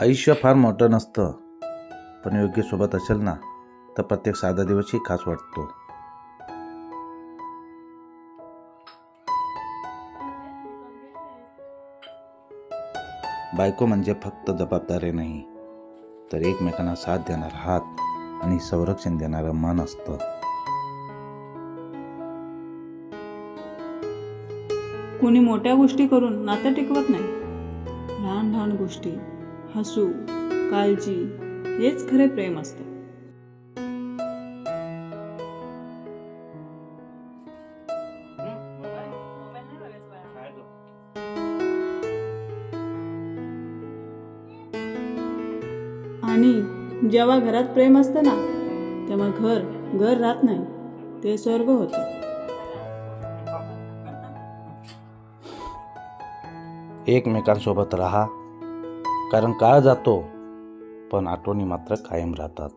आयुष्य फार मोठं नसतं पण योग्य सोबत असेल ना तर प्रत्येक साधा दिवसही खास वाटतो. बायको म्हणजे फक्त जबाबदारी नाही तर एकमेकांना साथ देणारा हात आणि संरक्षण देणारं मन असतं. कोणी मोठ्या गोष्टी करून नातं टिकवत नाही. लहान लहान गोष्टी. हसू काळजी हेच खरे प्रेम असतं. आणि जेव्हा घरात प्रेम असतं ना तेव्हा घर घर राहत नाही ते स्वर्ग होते. एकमेकांसोबत राहा कारण काळ जातो पण आठवणी मात्र कायम राहतात.